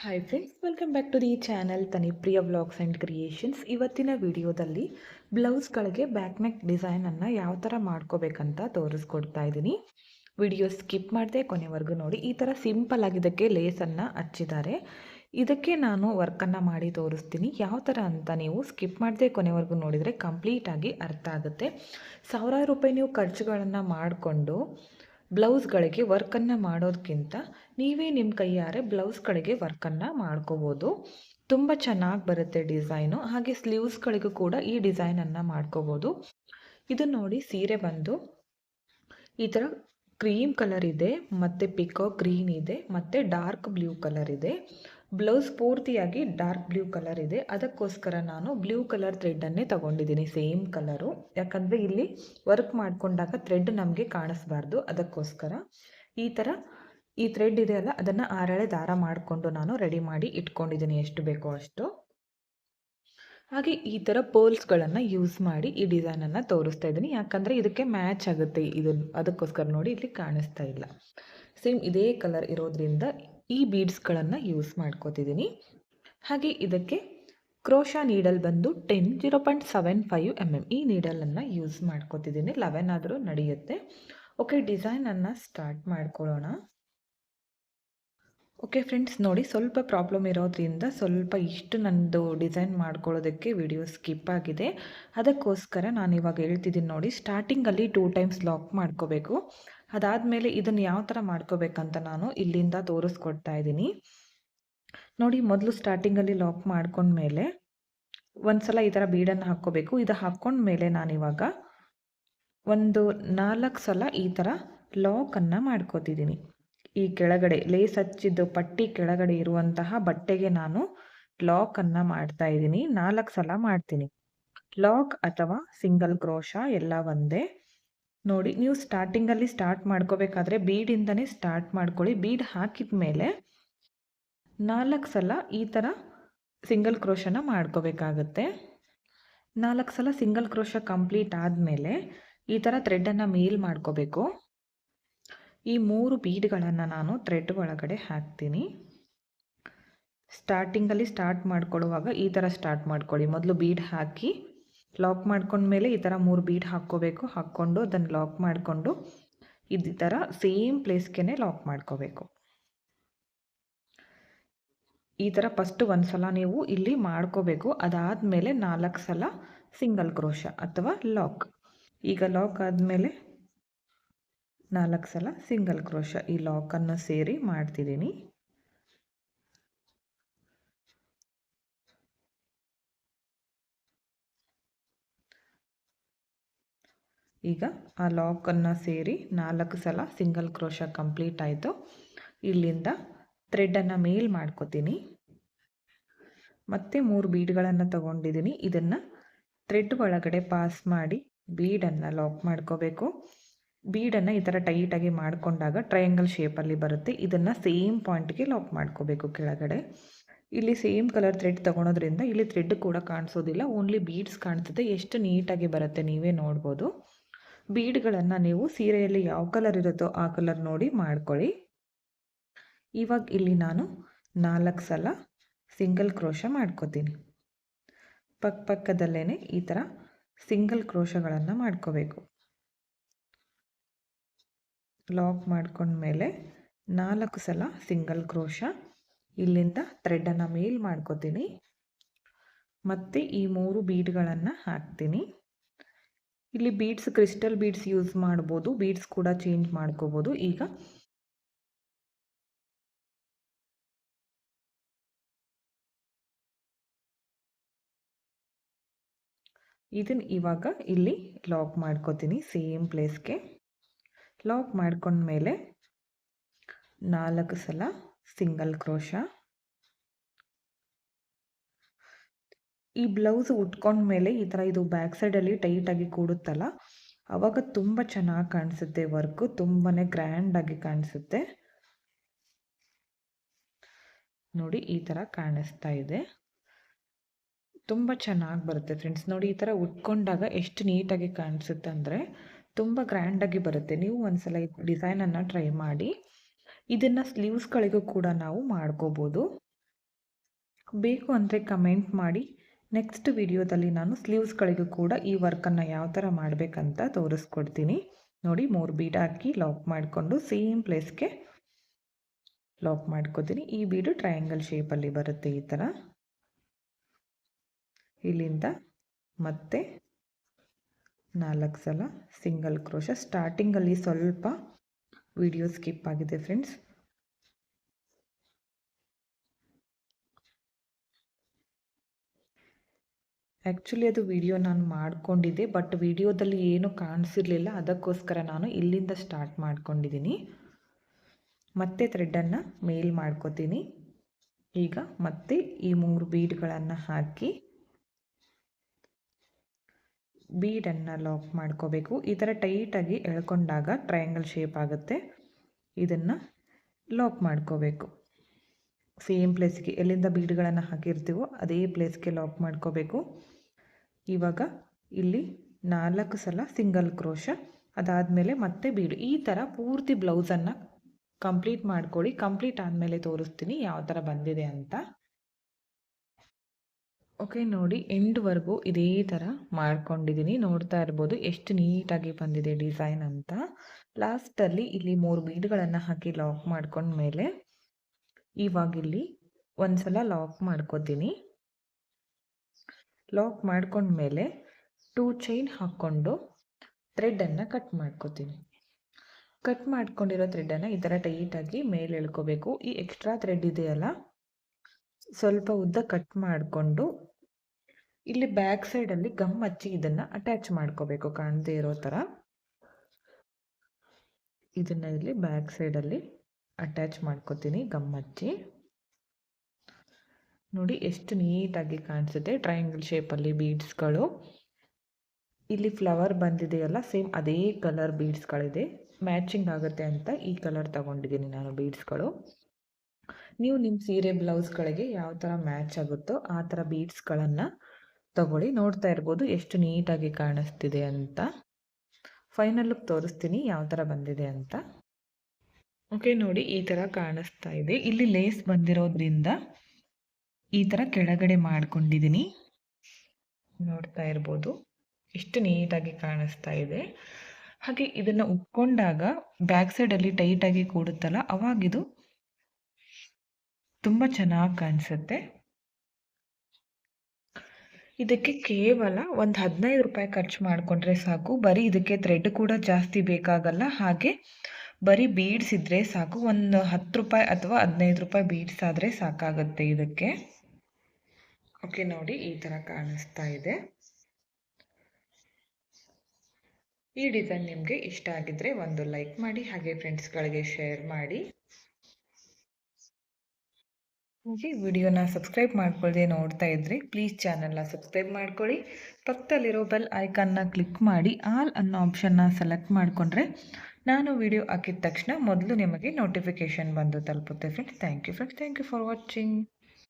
Hi friends welcome back to the channel Tanipriya vlogs and creations ಇವತ್ತಿನ ವಿಡಿಯೋದಲ್ಲಿ ಬ್ಲೌಸ್ಗಳಿಗೆ back neck ಡಿಸೈನನ್ನು ಯಾವ ಥರ ಮಾಡ್ಕೋಬೇಕಂತ ತೋರಿಸ್ಕೊಡ್ತಾ ಇದ್ದೀನಿ. ವಿಡಿಯೋ ಸ್ಕಿಪ್ ಮಾಡದೆ ಕೊನೆವರೆಗೂ ನೋಡಿ. ಈ ಥರ ಸಿಂಪಲ್ ಆಗಿದ್ದಕ್ಕೆ ಲೇಸನ್ನು ಹಚ್ಚಿದ್ದಾರೆ. ಇದಕ್ಕೆ ನಾನು ವರ್ಕನ್ನು ಮಾಡಿ ತೋರಿಸ್ತೀನಿ. ಯಾವ ಥರ ಅಂತ ನೀವು ಸ್ಕಿಪ್ ಮಾಡದೆ ಕೊನೆವರೆಗೂ ನೋಡಿದರೆ ಕಂಪ್ಲೀಟಾಗಿ ಅರ್ಥ ಆಗುತ್ತೆ. ಸಾವಿರಾರು ರೂಪಾಯಿ ನೀವು ಖರ್ಚುಗಳನ್ನು ಮಾಡಿಕೊಂಡು ಬ್ಲೌಸ್ಗಳಿಗೆ ವರ್ಕನ್ನು ಮಾಡೋದಕ್ಕಿಂತ ನೀವೇ ನಿಮ್ಮ ಕೈಯಾರೆ ಬ್ಲೌಸ್ಗಳಿಗೆ ವರ್ಕನ್ನು ಮಾಡ್ಕೋಬೋದು. ತುಂಬ ಚೆನ್ನಾಗಿ ಬರುತ್ತೆ ಡಿಸೈನು. ಹಾಗೆ ಸ್ಲೀವ್ಸ್ಗಳಿಗೂ ಕೂಡ ಈ ಡಿಸೈನನ್ನು ಮಾಡ್ಕೋಬೋದು. ಇದು ನೋಡಿ ಸೀರೆ ಬಂದು ಈ ಥರ ಕ್ರೀಮ್ ಕಲರ್ ಇದೆ, ಮತ್ತು ಪಿಕೋ ಗ್ರೀನ್ ಇದೆ, ಮತ್ತು ಡಾರ್ಕ್ ಬ್ಲೂ ಕಲರ್ ಇದೆ. ಬ್ಲೌಸ್ ಪೂರ್ತಿಯಾಗಿ ಡಾರ್ಕ್ ಬ್ಲೂ ಕಲರ್ ಇದೆ. ಅದಕ್ಕೋಸ್ಕರ ನಾನು ಬ್ಲೂ ಕಲರ್ ಥ್ರೆಡ್ಡನ್ನೇ ತಗೊಂಡಿದ್ದೀನಿ, ಸೇಮ್ ಕಲರು. ಯಾಕಂದರೆ ಇಲ್ಲಿ ವರ್ಕ್ ಮಾಡಿಕೊಂಡಾಗ ಥ್ರೆಡ್ ನಮಗೆ ಕಾಣಿಸ್ಬಾರ್ದು. ಅದಕ್ಕೋಸ್ಕರ ಈ ಥರ ಈ ಥ್ರೆಡ್ ಇದೆಯಲ್ಲ ಅದನ್ನು ಆರಳೆ ದಾರ ಮಾಡಿಕೊಂಡು ನಾನು ರೆಡಿ ಮಾಡಿ ಇಟ್ಕೊಂಡಿದ್ದೀನಿ ಎಷ್ಟು ಬೇಕೋ ಅಷ್ಟು. ಹಾಗೆ ಈ ಥರ ಪೋಲ್ಸ್ಗಳನ್ನು ಯೂಸ್ ಮಾಡಿ ಈ ಡಿಸೈನನ್ನು ತೋರಿಸ್ತಾ ಇದ್ದೀನಿ. ಯಾಕಂದರೆ ಇದಕ್ಕೆ ಮ್ಯಾಚ್ ಆಗುತ್ತೆ ಇದು ಅದಕ್ಕೋಸ್ಕರ ನೋಡಿ ಇಲ್ಲಿ ಕಾಣಿಸ್ತಾ ಇಲ್ಲ. ಸೇಮ್ ಇದೇ ಕಲರ್ ಇರೋದ್ರಿಂದ ಈ ಬೀಡ್ಸ್ಗಳನ್ನು ಯೂಸ್ ಮಾಡ್ಕೋತಿದ್ದೀನಿ ಹಾಗೆ ಇದಕ್ಕೆ ಕ್ರೋಶಾ ನೀಡಲ್ ಬಂದು ten, zero point seven five M M ಈ ನೀಡಲನ್ನು ಯೂಸ್ ಮಾಡ್ಕೋತಿದ್ದೀನಿ ಲೆವೆನ್ ಆದರೂ ನಡೆಯುತ್ತೆ. ಓಕೆ, ಡಿಸೈನನ್ನು ಸ್ಟಾರ್ಟ್ ಮಾಡ್ಕೊಳ್ಳೋಣ. ಓಕೆ, ಫ್ರೆಂಡ್ಸ್, ನೋಡಿ ಸ್ವಲ್ಪ ಪ್ರಾಬ್ಲಮ್ ಇರೋದ್ರಿಂದ ಸ್ವಲ್ಪ ಇಷ್ಟು ನನ್ನದು ಡಿಸೈನ್ ಮಾಡ್ಕೊಳ್ಳೋದಕ್ಕೆ ವಿಡಿಯೋ ಸ್ಕಿಪ್ ಆಗಿದೆ. ಅದಕ್ಕೋಸ್ಕರ ನಾನು ಇವಾಗ ಹೇಳ್ತಿದ್ದೀನಿ ನೋಡಿ, ಸ್ಟಾರ್ಟಿಂಗಲ್ಲಿ ಟೂ ಟೈಮ್ಸ್ ಲಾಕ್ ಮಾಡ್ಕೋಬೇಕು. ಅದಾದಮೇಲೆ ಇದನ್ನು ಯಾವ ಥರ ಮಾಡ್ಕೋಬೇಕಂತ ನಾನು ಇಲ್ಲಿಂದ ತೋರಿಸ್ಕೊಡ್ತಾ ಇದ್ದೀನಿ ನೋಡಿ, ಮೊದಲು ಸ್ಟಾರ್ಟಿಂಗಲ್ಲಿ ಲಾಕ್ ಮಾಡ್ಕೊಂಡ್ಮೇಲೆ ಒಂದು ಸಲ ಈ ಥರ ಬೀಡನ್ನು ಹಾಕ್ಕೋಬೇಕು. ಇದು ಹಾಕ್ಕೊಂಡ್ಮೇಲೆ ನಾನಿವಾಗ ಒಂದು ನಾಲ್ಕು ಸಲ ಈ ಥರ ಲಾಕನ್ನು ಮಾಡ್ಕೋತಿದ್ದೀನಿ ಈ ಕೆಳಗಡೆ ಲೇಸ್ ಹಚ್ಚಿದ್ದು ಪಟ್ಟಿ ಕೆಳಗಡೆ ಇರುವಂತಹ ಬಟ್ಟೆಗೆ ನಾನು ಲಾಕನ್ನು ಮಾಡ್ತಾ ಇದ್ದೀನಿ ನಾಲ್ಕು ಸಲ ಮಾಡ್ತೀನಿ. ಲಾಕ್ ಅಥವಾ ಸಿಂಗಲ್ ಕ್ರೋಶ ಎಲ್ಲ ಒಂದೇ. ನೋಡಿ, ನೀವು ಸ್ಟಾರ್ಟಿಂಗಲ್ಲಿ ಸ್ಟಾರ್ಟ್ ಮಾಡ್ಕೋಬೇಕಾದ್ರೆ ಬೀಡಿಂದನೇ ಸ್ಟಾರ್ಟ್ ಮಾಡ್ಕೊಳ್ಳಿ. ಬೀಡ್ ಹಾಕಿದ ಮೇಲೆ ನಾಲ್ಕು ಸಲ ಈ ಥರ ಸಿಂಗಲ್ ಕ್ರೋಶನ ಮಾಡ್ಕೋಬೇಕಾಗತ್ತೆ. ನಾಲ್ಕು ಸಲ ಸಿಂಗಲ್ ಕ್ರೋಶ ಕಂಪ್ಲೀಟ್ ಆದಮೇಲೆ ಈ ಥರ ಥ್ರೆಡ್ಡನ್ನು ಮೇಲ್ ಮಾಡ್ಕೋಬೇಕು. ಈ ಮೂರು ಬೀಡ್ಗಳನ್ನು ನಾನು ಥ್ರೆಡ್ ಒಳಗಡೆ ಹಾಕ್ತೀನಿ. ಸ್ಟಾರ್ಟಿಂಗಲ್ಲಿ ಸ್ಟಾರ್ಟ್ ಮಾಡ್ಕೊಳ್ಳುವಾಗ ಈ ಥರ ಸ್ಟಾರ್ಟ್ ಮಾಡ್ಕೊಳ್ಳಿ. ಮೊದಲು ಬೀಡ್ ಹಾಕಿ ಲಾಕ್ ಮಾಡ್ಕೊಂಡ್ಮೇಲೆ ಈ ಥರ ಮೂರು ಬೀಟ್ ಹಾಕ್ಕೋಬೇಕು. ಹಾಕ್ಕೊಂಡು ಅದನ್ನು ಲಾಕ್ ಮಾಡಿಕೊಂಡು ಇದು ಥರ ಸೇಮ್ ಪ್ಲೇಸ್ಗೆ ಲಾಕ್ ಮಾಡ್ಕೋಬೇಕು. ಈ ಥರ ಫಸ್ಟು ಒಂದು ಸಲ ನೀವು ಇಲ್ಲಿ ಮಾಡ್ಕೋಬೇಕು. ಅದಾದಮೇಲೆ ನಾಲ್ಕು ಸಲ ಸಿಂಗಲ್ ಕ್ರೋಶ ಅಥವಾ ಲಾಕ್ ಈಗ ಲಾಕ್ ಆದಮೇಲೆ ನಾಲ್ಕು ಸಲ ಸಿಂಗಲ್ ಕ್ರೋಶ ಈ ಲಾಕನ್ನು ಸೇರಿ ಮಾಡ್ತಿದ್ದೀನಿ. ಈಗ ಆ ಲಾಕನ್ನು ಸೇರಿ ನಾಲ್ಕು ಸಲ ಸಿಂಗಲ್ ಕ್ರೋಶ ಕಂಪ್ಲೀಟ್ ಆಯಿತು. ಇಲ್ಲಿಂದ ಥ್ರೆಡ್ಡನ್ನು ಮೇಲ್ ಮಾಡ್ಕೋತೀನಿ. ಮತ್ತೆ ಮೂರು ಬೀಡ್ಗಳನ್ನು ತಗೊಂಡಿದ್ದೀನಿ ಇದನ್ನು ಥ್ರೆಡ್ ಒಳಗಡೆ ಪಾಸ್ ಮಾಡಿ ಬೀಡನ್ನು ಲಾಕ್ ಮಾಡ್ಕೋಬೇಕು. ಬೀಡನ್ನು ಈ ಥರ ಟೈಟಾಗಿ ಮಾಡಿಕೊಂಡಾಗ ಟ್ರಯಾಂಗಲ್ ಶೇಪಲ್ಲಿ ಬರುತ್ತೆ. ಇದನ್ನು ಸೇಮ್ ಪಾಯಿಂಟ್ಗೆ ಲಾಕ್ ಮಾಡ್ಕೋಬೇಕು ಕೆಳಗಡೆ. ಇಲ್ಲಿ ಸೇಮ್ ಕಲರ್ ಥ್ರೆಡ್ ತೊಗೊಳೋದ್ರಿಂದ ಇಲ್ಲಿ ಥ್ರೆಡ್ ಕೂಡ ಕಾಣಿಸೋದಿಲ್ಲ. ಓನ್ಲಿ ಬೀಡ್ಸ್ ಕಾಣಿಸುತ್ತೆ ಎಷ್ಟು ನೀಟಾಗಿ ಬರುತ್ತೆ ನೀವೇ ನೋಡ್ಬೋದು. ಬೀಡ್ಗಳನ್ನು ನೀವು ಸೀರೆಯಲ್ಲಿ ಯಾವ ಕಲರ್ ಇರುತ್ತೋ ಆ ಕಲರ್ ನೋಡಿ ಮಾಡ್ಕೊಳ್ಳಿ. ಇವಾಗ ಇಲ್ಲಿ ನಾನು ನಾಲ್ಕು ಸಲ ಸಿಂಗಲ್ ಕ್ರೋಶ ಮಾಡ್ಕೋತೀನಿ. ಪಕ್ಕ ಪಕ್ಕದಲ್ಲೇ ಈ ಥರ ಸಿಂಗಲ್ ಕ್ರೋಶಗಳನ್ನು ಮಾಡ್ಕೋಬೇಕು. ಲಾಕ್ ಮಾಡ್ಕೊಂಡ್ಮೇಲೆ ನಾಲ್ಕು ಸಲ ಸಿಂಗಲ್ ಕ್ರೋಶ ಇಲ್ಲಿಂದ ಥ್ರೆಡನ್ನು ಮೇಲ್ ಮಾಡ್ಕೋತೀನಿ. ಮತ್ತು ಈ ಮೂರು ಬೀಡ್ಗಳನ್ನು ಹಾಕ್ತೀನಿ. ಇಲ್ಲಿ ಬೀಡ್ಸ್ ಕ್ರಿಸ್ಟಲ್ ಬೀಡ್ಸ್ ಯೂಸ್ ಮಾಡ್ಬೋದು. ಬೀಡ್ಸ್ ಕೂಡ ಚೇಂಜ್ ಮಾಡ್ಕೋಬೋದು. ಈಗ ಇದನ್ನು ಇವಾಗ ಇಲ್ಲಿ ಲಾಕ್ ಮಾಡ್ಕೋತೀನಿ ಸೇಮ್ ಪ್ಲೇಸ್ಗೆ ಲಾಕ್ ಮಾಡ್ಕೊಂಡ್ಮೇಲೆ ನಾಲ್ಕು ಸಲ ಸಿಂಗಲ್ ಕ್ರೋಶ ಈ ಬ್ಲೌಸ್ ಉಟ್ಕೊಂಡ್ಮೇಲೆ ಈ ಥರ ಇದು ಬ್ಯಾಕ್ ಸೈಡಲ್ಲಿ ಟೈಟಾಗಿ ಕೂಡುತ್ತಲ್ಲ, ಅವಾಗ ತುಂಬ ಚೆನ್ನಾಗಿ ಕಾಣಿಸುತ್ತೆ ವರ್ಕು ತುಂಬಾ ಗ್ರ್ಯಾಂಡಾಗಿ ಕಾಣಿಸುತ್ತೆ. ನೋಡಿ ಈ ಥರ ಕಾಣಿಸ್ತಾ ಇದೆ. ತುಂಬ ಚೆನ್ನಾಗಿ ಬರುತ್ತೆ ಫ್ರೆಂಡ್ಸ್ ನೋಡಿ ಈ ಥರ ಉಟ್ಕೊಂಡಾಗ ಎಷ್ಟು ನೀಟಾಗಿ ಕಾಣಿಸುತ್ತೆ ಅಂದರೆ ತುಂಬ ಗ್ರ್ಯಾಂಡಾಗಿ ಬರುತ್ತೆ. ನೀವು ಒಂದ್ಸಲ ಈ ಡಿಸೈನನ್ನು ಟ್ರೈ ಮಾಡಿ, ಇದನ್ನು ಸ್ಲೀವ್ಸ್ಗಳಿಗೂ ಕೂಡ ನಾವು ಮಾಡ್ಕೋಬೋದು. ಬೇಕು ಅಂದರೆ ಕಮೆಂಟ್ ಮಾಡಿ. ನೆಕ್ಸ್ಟ್ ವಿಡಿಯೋದಲ್ಲಿ ನಾನು ಸ್ಲೀವ್ಸ್ಗಳಿಗೂ ಕೂಡ ಈ ವರ್ಕನ್ನು ಯಾವ ಥರ ಮಾಡಬೇಕಂತ ತೋರಿಸ್ಕೊಡ್ತೀನಿ. ನೋಡಿ, ಮೂರು ಬೀಡ್ ಹಾಕಿ ಲಾಕ್ ಮಾಡಿಕೊಂಡು ಸೇಮ್ ಪ್ಲೇಸ್ಗೆ ಲಾಕ್ ಮಾಡ್ಕೋತೀನಿ. ಈ ಬೀಡು ಟ್ರಯಾಂಗಲ್ ಶೇಪಲ್ಲಿ ಬರುತ್ತೆ ಈ ಥರ ಇಲ್ಲಿಂದ ಮತ್ತೆ ನಾಲ್ಕು ಸಲ ಸಿಂಗಲ್ ಕ್ರೋಶ ಸ್ಟಾರ್ಟಿಂಗಲ್ಲಿ ಸ್ವಲ್ಪ ವಿಡಿಯೋ ಸ್ಕಿಪ್ ಆಗಿದೆ ಫ್ರೆಂಡ್ಸ್ ಆ್ಯಕ್ಚುಲಿ ಅದು ವಿಡಿಯೋ ನಾನು ಮಾಡಿಕೊಂಡಿದ್ದೆ ಬಟ್ ವಿಡಿಯೋದಲ್ಲಿ ಏನೂ ಕಾಣಿಸಿರಲಿಲ್ಲ. ಅದಕ್ಕೋಸ್ಕರ ನಾನು ಇಲ್ಲಿಂದ ಸ್ಟಾರ್ಟ್ ಮಾಡ್ಕೊಂಡಿದ್ದೀನಿ ಮತ್ತೆ ಥ್ರೆಡ್ಡನ್ನು ಮೇಲ್ ಮಾಡ್ಕೋತೀನಿ. ಈಗ ಮತ್ತೆ ಈ ಮೂರು ಬೀಡ್ಗಳನ್ನು ಹಾಕಿ ಬೀಡನ್ನು ಲಾಕ್ ಮಾಡ್ಕೋಬೇಕು. ಈ ಥರ ಟೈಟಾಗಿ ಎಳ್ಕೊಂಡಾಗ ಟ್ರಯಾಂಗಲ್ ಶೇಪ್ ಆಗುತ್ತೆ. ಇದನ್ನು ಲಾಕ್ ಮಾಡ್ಕೋಬೇಕು. ಸೇಮ್ ಪ್ಲೇಸ್ಗೆ ಎಲ್ಲಿಂದ ಬೀಡ್ಗಳನ್ನು ಹಾಕಿರ್ತೀವೋ ಅದೇ ಪ್ಲೇಸ್ಗೆ ಲಾಕ್ ಮಾಡ್ಕೋಬೇಕು. ಇವಾಗ ಇಲ್ಲಿ ನಾಲ್ಕು ಸಲ ಸಿಂಗಲ್ ಕ್ರೋಶ, ಅದಾದಮೇಲೆ ಮತ್ತೆ ಬೀಡು. ಈ ಥರ ಪೂರ್ತಿ ಬ್ಲೌಸನ್ನು ಕಂಪ್ಲೀಟ್ ಮಾಡ್ಕೊಳ್ಳಿ. ಕಂಪ್ಲೀಟ್ ಆದಮೇಲೆ ತೋರಿಸ್ತೀನಿ ಯಾವ ಥರ ಬಂದಿದೆ ಅಂತ. ಓಕೆ, ನೋಡಿ, ಎಂಡ್ವರೆಗೂ ಇದೇ ಥರ ಮಾಡ್ಕೊಂಡಿದ್ದೀನಿ. ನೋಡ್ತಾ ಇರ್ಬೋದು ಎಷ್ಟು ನೀಟಾಗಿ ಬಂದಿದೆ ಡಿಸೈನ್ ಅಂತ. ಲಾಸ್ಟಲ್ಲಿ ಇಲ್ಲಿ ಮೂರು ಬೀಡ್ಗಳನ್ನು ಹಾಕಿ ಲಾಕ್ ಮಾಡ್ಕೊಂಡ್ಮೇಲೆ ಇವಾಗ ಇಲ್ಲಿ ಒಂದ್ಸಲ ಲಾಕ್ ಮಾಡ್ಕೋತೀನಿ. ಲಾಕ್ ಮಾಡ್ಕೊಂಡ್ಮೇಲೆ ಟೂ ಚೈನ್ ಹಾಕ್ಕೊಂಡು ಥ್ರೆಡ್ಡನ್ನು ಕಟ್ ಮಾಡ್ಕೋತೀನಿ. ಕಟ್ ಮಾಡ್ಕೊಂಡಿರೋ ಥ್ರೆಡ್ಡನ್ನು ಈ ಥರ ಟೈಟಾಗಿ ಮೇಲೆ ಎಳ್ಕೋಬೇಕು. ಈ ಎಕ್ಸ್ಟ್ರಾ ಥ್ರೆಡ್ ಇದೆಯಲ್ಲ, ಸ್ವಲ್ಪ ಉದ್ದ ಕಟ್ ಮಾಡಿಕೊಂಡು ಇಲ್ಲಿ ಬ್ಯಾಕ್ ಸೈಡಲ್ಲಿ ಗಮ್ ಹಚ್ಚಿ ಇದನ್ನು ಅಟ್ಯಾಚ್ ಮಾಡ್ಕೋಬೇಕು. ಕಾಣದೇ ಇರೋ ಥರ ಇದನ್ನು ಇಲ್ಲಿ ಬ್ಯಾಕ್ ಸೈಡಲ್ಲಿ ಅಟ್ಯಾಚ್ ಮಾಡ್ಕೋತೀನಿ, ಗಮ್ ನೋಡಿ, ಎಷ್ಟು ನೀಟಾಗಿ ಕಾಣಿಸುತ್ತೆ ಟ್ರಯಾಂಗಲ್ ಶೇಪಲ್ಲಿ ಬೀಡ್ಸ್ಗಳು. ಇಲ್ಲಿ ಫ್ಲವರ್ ಬಂದಿದೆಯಲ್ಲ, ಸೇಮ್ ಅದೇ ಕಲರ್ ಬೀಡ್ಸ್ಗಳಿದೆ. ಮ್ಯಾಚಿಂಗ್ ಆಗುತ್ತೆ ಅಂತ ಈ ಕಲರ್ ತಗೊಂಡಿದ್ದೀನಿ ನಾನು ಬೀಡ್ಸ್ಗಳು. ನೀವು ನಿಮ್ಮ ಸೀರೆ ಬ್ಲೌಸ್ಗಳಿಗೆ ಯಾವ ಥರ ಮ್ಯಾಚ್ ಆಗುತ್ತೋ ಆ ಥರ ಬೀಡ್ಸ್ಗಳನ್ನು ತಗೊಳ್ಳಿ. ನೋಡ್ತಾ ಇರ್ಬೋದು ಎಷ್ಟು ನೀಟಾಗಿ ಕಾಣಿಸ್ತಿದೆ ಅಂತ. ಫೈನಲ್ ತೋರಿಸ್ತೀನಿ ಯಾವ ಥರ ಬಂದಿದೆ ಅಂತ. ಓಕೆ ನೋಡಿ ಈ ಥರ ಕಾಣಿಸ್ತಾ ಇದೆ. ಇಲ್ಲಿ ಲೇಸ್ ಬಂದಿರೋದ್ರಿಂದ ಈ ಥರ ಕೆಳಗಡೆ ಮಾಡ್ಕೊಂಡಿದ್ದೀನಿ ನೋಡ್ತಾ ಇರ್ಬೋದು. ಎಷ್ಟು ನೀಟಾಗಿ ಕಾಣಿಸ್ತಾ ಇದೆ. ಹಾಗೆ ಇದನ್ನು ಉಟ್ಕೊಂಡಾಗ ಬ್ಯಾಕ್ ಸೈಡಲ್ಲಿ ಟೈಟಾಗಿ ಕೂಡುತ್ತಲ್ಲ ಅವಾಗಿದು ತುಂಬ ಚೆನ್ನಾಗಿ ಕಾಣಿಸುತ್ತೆ. ಇದಕ್ಕೆ ಕೇವಲ ಒಂದು ಹದಿನೈದು ರೂಪಾಯಿ ಖರ್ಚು ಮಾಡಿಕೊಂಡ್ರೆ ಸಾಕು. ಬರೀ ಇದಕ್ಕೆ ಥ್ರೆಡ್ ಕೂಡ ಜಾಸ್ತಿ ಬೇಕಾಗಲ್ಲ. ಹಾಗೆ ಬರೀ ಬೀಡ್ಸ್ ಇದ್ದರೆ ಸಾಕು. ಒಂದು ಹತ್ತು ರೂಪಾಯಿ ಅಥವಾ ಹದಿನೈದು ರೂಪಾಯಿ ಬೀಡ್ಸ್ ಆದರೆ ಸಾಕಾಗುತ್ತೆ ಇದಕ್ಕೆ. ಓಕೆ, ನೋಡಿ ಈ ಥರ ಕಾಣಿಸ್ತಾ ಇದೆ. ಈ ಡಿಸೈನ್ ನಿಮಗೆ ಇಷ್ಟ ಆಗಿದ್ರೆ ಒಂದು ಲೈಕ್ ಮಾಡಿ, ಹಾಗೆ ಫ್ರೆಂಡ್ಸ್ಗಳಿಗೆ ಶೇರ್ ಮಾಡಿ. ಹಾಗೆ ವಿಡಿಯೋನ ಸಬ್ಸ್ಕ್ರೈಬ್ ಮಾಡ್ಕೊಳ್ಳದೆ ನೋಡ್ತಾ ಇದ್ರಿ ಪ್ಲೀಸ್ ಚಾನಲ್ನ ಸಬ್ಸ್ಕ್ರೈಬ್ ಮಾಡ್ಕೊಳ್ಳಿ. ಪಕ್ಕದಲ್ಲಿರೋ ಬೆಲ್ ಐಕಾನ್ನ ಕ್ಲಿಕ್ ಮಾಡಿ, ಆಲ್ ಅನ್ನೋ ಆಪ್ಷನ್ನ ಸೆಲೆಕ್ಟ್ ಮಾಡಿಕೊಂಡ್ರೆ ನಾನು ವಿಡಿಯೋ ಹಾಕಿದ ತಕ್ಷಣ ಮೊದಲು ನಿಮಗೆ ನೋಟಿಫಿಕೇಶನ್ ಬಂದು ತಲುಪುತ್ತೆ friends thank you friends thank you for watching